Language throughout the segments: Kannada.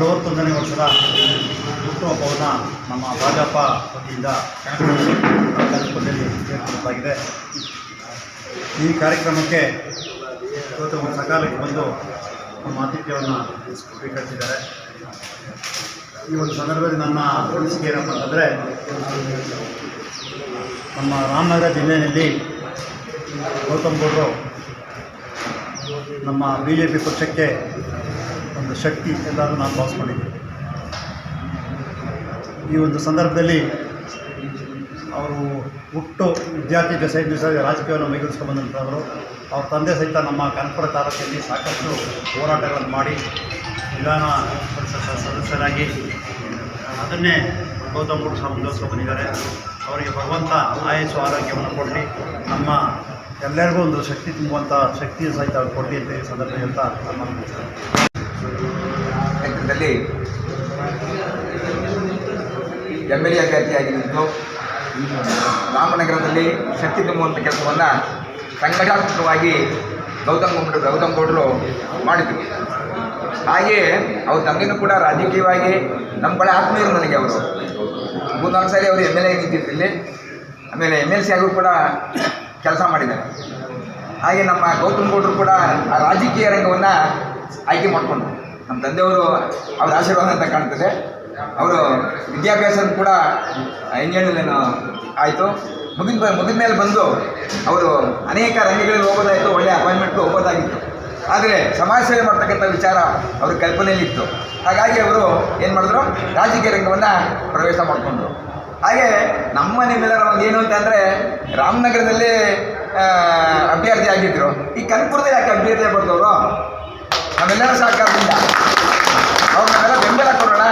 ಅರವತ್ತೊಂದನೇ ವರ್ಷದ ಹುಟ್ಟುಹಬ್ಬವನ್ನು ನಮ್ಮ ಭಾಜಪ ವತಿಯಿಂದ ಕಾರ್ಯಕ್ರಮದಲ್ಲಿ ಏರ್ಪಡಿಸಲಾಗಿದೆ ಈ ಕಾರ್ಯಕ್ರಮಕ್ಕೆ ಇವತ್ತು ಒಂದು ಸಕಾಲಕ್ಕೆ ಬಂದು ನಮ್ಮ ಆತಿಥ್ಯವನ್ನು ಸ್ವೀಕರಿಸಿದ್ದಾರೆ. ಈ ಒಂದು ಸಂದರ್ಭದಲ್ಲಿ ನನ್ನ ಅನಿಸಿಕೆ ಏನಪ್ಪ ಅಂತಂದರೆ, ನಮ್ಮ ರಾಮನಗರ ಜಿಲ್ಲೆಯಲ್ಲಿ ಗೌತಮ್ ಗೌಡರು ನಮ್ಮ ಬಿ ಜೆ ಪಿ ಪಕ್ಷಕ್ಕೆ ಒಂದು ಶಕ್ತಿ ಎಲ್ಲರೂ ನಾನು ಭಾವಿಸ್ಕೊಂಡಿದ್ದೀನಿ ಈ ಒಂದು ಸಂದರ್ಭದಲ್ಲಿ ಅವರು ಹುಟ್ಟು ವಿದ್ಯಾರ್ಥಿ ಜೊತೆ ರಾಜಕೀಯವನ್ನು ಮೈಗೂಡಿಸ್ಕೊಂಡ್ಬಂದಂಥವರು ಅವ್ರ ತಂದೆ ಸಹಿತ ನಮ್ಮ ಕನಕಪುರ ತಾಲೂಕಿನಲ್ಲಿ ಸಾಕಷ್ಟು ಹೋರಾಟಗಳನ್ನು ಮಾಡಿ ವಿಧಾನ ಪರಿಷತ್ ಸದಸ್ಯರಾಗಿ, ಅದನ್ನೇ ಗೌತಮ್ ಗೌಡ ಸಹ ಅವರಿಗೆ ಭಗವಂತ ಆಯಸ್ಸು, ಆರೋಗ್ಯವನ್ನು ಕೊಡಲಿ. ನಮ್ಮ ಎಲ್ಲರಿಗೂ ಒಂದು ಶಕ್ತಿ ತುಂಬುವಂಥ ಶಕ್ತಿಯನ್ನು ಸಹಿತ ಅವ್ರು ಕೊಡಲಿ ಅಂತ ಈ ಸಂದರ್ಭದಲ್ಲಿ ಅಂತ ನಮ್ಮ ಕ್ಷೇತ್ರದಲ್ಲಿ ಎಂ ಎಲ್ ಎ ಅಭ್ಯರ್ಥಿಯಾಗಿ ರಾಮನಗರದಲ್ಲಿ ಶಕ್ತಿ ತುಂಬುವಂಥ ಕೆಲಸವನ್ನು ಸಂಘಟಾತ್ಮಕವಾಗಿ ಗೌತಮ್ ಗೌಡರು ಗೌತಮ್ ಗೌಡರು ಮಾಡಿದರು. ಹಾಗೆಯೇ ಅವ್ರ ತಂದೆನೂ ಕೂಡ ರಾಜಕೀಯವಾಗಿ ನಮ್ಮ ಬಳಿ ಆತ್ಮೀಯರು ನನಗೆ ಅವರು. ಮೂರ್ನಾಲ್ಕು ಸಾರಿ ಅವರು ಎಂ ಎಲ್ ಎ ಇಲ್ಲಿ. ಆಮೇಲೆ ಎಂ ಎಲ್ ಸಿ ಆಗೂ ಕೂಡ ಕೆಲಸ ಮಾಡಿದ್ದಾರೆ. ಹಾಗೆ ನಮ್ಮ ಗೌತಮ್ ಗೌಡರು ಕೂಡ ರಾಜಕೀಯ ರಂಗವನ್ನು ಆಯ್ಕೆ ಮಾಡಿಕೊಂಡ್ರು ನಮ್ಮ ತಂದೆಯವರು ಅವರ ಆಶೀರ್ವಾದ ಅಂತ ಕಾಣ್ತದೆ. ಅವರು ವಿದ್ಯಾಭ್ಯಾಸ ಕೂಡ ಇಂಜಿನಿಯರಿಂಗ್ ಆಯಿತು. ಮುಗಿದ ಮುಗಿದ ಮೇಲೆ ಬಂದು ಅವರು ಅನೇಕ ರಂಗಗಳಲ್ಲಿ ಹೋಗೋದಾಯಿತು ಒಳ್ಳೆಯ ಅಪಾಯಿಂಟ್ಮೆಂಟ್ಗೆ ಹೋಗೋದಾಗಿತ್ತು. ಆದರೆ ಸಮಾಜ ಸೇವೆ ಮಾಡ್ತಕ್ಕಂಥ ವಿಚಾರ ಅವ್ರ ಕಲ್ಪನೆಯಲ್ಲಿತ್ತು. ಹಾಗಾಗಿ ಅವರು ಏನು ಮಾಡಿದ್ರು? ರಾಜಕೀಯ ರಂಗವನ್ನು ಪ್ರವೇಶ ಮಾಡಿಕೊಂಡ್ರು. ಹಾಗೆ ನಮ್ಮ ನಿಮ್ಮೆಲ್ಲರ ಒಂದು ಏನು ಅಂತಂದರೆ ರಾಮನಗರದಲ್ಲಿ ಅಭ್ಯರ್ಥಿ ಆಗಿದ್ದರು ಈ ಕನ್ಪುರದಲ್ಲಿ ಯಾಕೆ ಅಭ್ಯರ್ಥಿ ಆಗ್ಬಾರ್ದವರು ನಮ್ಮೆಲ್ಲರ ಸಹಕಾರದಿಂದ. ಅವ್ರು ನಾವೆಲ್ಲ ಬೆಂಬಲ ಕೊಡೋಣ.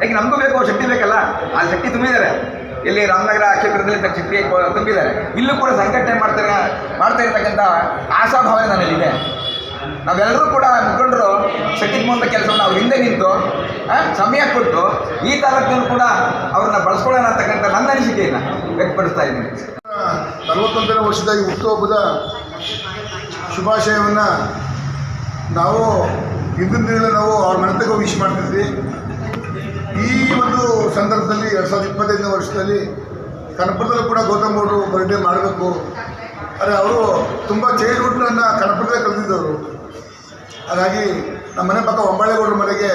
ಯಾಕೆ ನಮಗೂ ಬೇಕು ಶಕ್ತಿ ಬೇಕಲ್ಲ? ಆ ಶಕ್ತಿ ತುಂಬಿದ್ದಾರೆ. ಇಲ್ಲಿ ರಾಮನಗರ ಕ್ಷೇತ್ರದಲ್ಲಿ ತಕ್ಕ ಶಕ್ತಿ ತುಂಬಿದ್ದಾರೆ. ಇಲ್ಲೂ ಕೂಡ ಸಂಘಟನೆ ಮಾಡ್ತಾರೆ ಮಾಡ್ತಾ ಇರ್ತಕ್ಕಂಥ ಆಶಾಭಾವನೆ ನನ್ನಲ್ಲಿದೆ. ನಾವೆಲ್ಲರೂ ಕೂಡ ಮುಖಂಡರು, ಶಕ್ತಿ ಮುಂದೆ ಕೆಲಸವನ್ನು ಅವ್ರ ಹಿಂದೆ ನಿಂತು ಸಮಯ ಕೊಟ್ಟು ಈ ತಾಲೂಕಿನಲ್ಲೂ ಕೂಡ ಅವ್ರನ್ನ ಬಳಸ್ಕೊಳ್ಳೋಣ ಅಂತಕ್ಕಂಥ ನನ್ನ ಅನಿಸಿಕೆಯನ್ನು ವ್ಯಕ್ತಪಡಿಸ್ತಾ ಇದ್ದೀನಿ. ನಲವತ್ತೊಂದನೇ ವರ್ಷದ ಈ ಹುಟ್ಟುಹಬ್ಬದ ಶುಭಾಶಯವನ್ನು ನಾವು ಹಿಂದಿನ ದಿನ ನಾವು ಅವ್ರ ಮನೆತಗ ವಿಶ್ ಮಾಡ್ತಿದ್ವಿ. ಈ ಒಂದು ಸಂದರ್ಭದಲ್ಲಿ ಎರಡು ಸಾವಿರದ ಇಪ್ಪತ್ತೈದನೇ ವರ್ಷದಲ್ಲಿ ಕನಪುರದಲ್ಲೂ ಕೂಡ ಗೌತಮ್ ಅವರು ಬರ್ಡೇ ಮಾಡಬೇಕು. ಆದರೆ ಅವರು ತುಂಬ ಚೈಲ್ಡ್ಹುಡ್ನನ್ನು ಕನಪುರದಲ್ಲೇ ಕಳೆದಿದ್ದವರು ಹಾಗಾಗಿ ನಮ್ಮ ಮನೆ ಪಕ್ಕ ಒಂಬಾಳೆಗೌಡರ ಮನೆಗೆ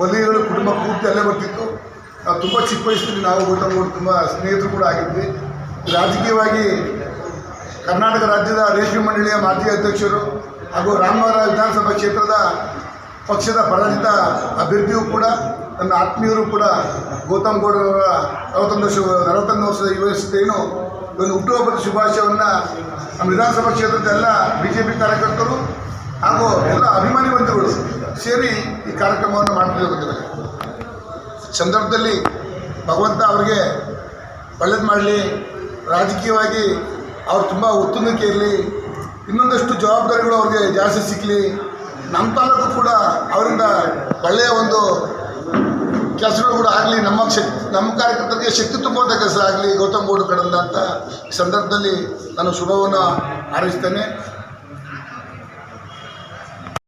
ಬಲಿಗಳು ಕುಟುಂಬ ಪೂರ್ತಿ ಅಲ್ಲೇ ಬರ್ತಿತ್ತು. ನಾವು ತುಂಬ ಚಿಕ್ಕ ವಯಸ್ಸಲ್ಲಿ ನಾವು ಗೌತಮ್ ಅವರು ತುಂಬ ಸ್ನೇಹಿತರು ಕೂಡ ಆಗಿದ್ವಿ. ರಾಜಕೀಯವಾಗಿ ಕರ್ನಾಟಕ ರಾಜ್ಯದ ರೇಷ್ಮೆ ಮಂಡಳಿಯ ಮಾಜಿ ಅಧ್ಯಕ್ಷರು ಹಾಗೂ ರಾಮನಗರ ವಿಧಾನಸಭಾ ಕ್ಷೇತ್ರದ ಪಕ್ಷದ ಪರಾಜಿತ ಅಭ್ಯರ್ಥಿಯೂ ಕೂಡ, ನನ್ನ ಆತ್ಮೀಯರು ಕೂಡ, ಗೌತಮ್ ಗೌಡರವರ ನಲವತ್ತೊಂದು ವರ್ಷ, ನಲವತ್ತೊಂದು ವರ್ಷದ ಯುವಸ್ಥೆಯನ್ನು ಒಂದು ಹುಟ್ಟುಹಬ್ಬದ ಶುಭಾಶಯವನ್ನು ನಮ್ಮ ವಿಧಾನಸಭಾ ಕ್ಷೇತ್ರದ ಎಲ್ಲ ಬಿ ಜೆ ಪಿ ಕಾರ್ಯಕರ್ತರು ಹಾಗೂ ಎಲ್ಲ ಅಭಿಮಾನಿ ಬಂಧುಗಳು ಸೇರಿ ಈ ಕಾರ್ಯಕ್ರಮವನ್ನು ಮಾಡ್ತಾ ಬಂದಿದ್ದಾರೆ ಸಂದರ್ಭದಲ್ಲಿ ಭಗವಂತ ಅವರಿಗೆ ಒಳ್ಳೇದು ಮಾಡಲಿ, ರಾಜಕೀಯವಾಗಿ ಅವ್ರು ತುಂಬ ಉತ್ತುಂಗಕ್ಕೆ ಇರಲಿ ಇನ್ನೊಂದಷ್ಟು ಜವಾಬ್ದಾರಿಗಳು ಅವ್ರಿಗೆ ಜಾಸ್ತಿ ಸಿಕ್ಕಲಿ ನಮ್ಮ ತಾಲೂಕು ಕೂಡ ಅವರಿಂದ ಒಳ್ಳೆಯ ಒಂದು ಕೆಲಸಗಳು ಕೂಡ ಆಗಲಿ. ನಮ್ಮ ಶಕ್ತಿ ನಮ್ಮ ಕಾರ್ಯಕರ್ತರಿಗೆ ಶಕ್ತಿ ತುಂಬುವಂಥ ಕೆಲಸ ಆಗಲಿ. ಗೌತಮ್ ಗೌಡ ಕಡೆಯಿಂದ ಅಂತ ಸಂದರ್ಭದಲ್ಲಿ ನಾನು ಶುಭವನ್ನು ಹಾರೈಸ್ತೇನೆ.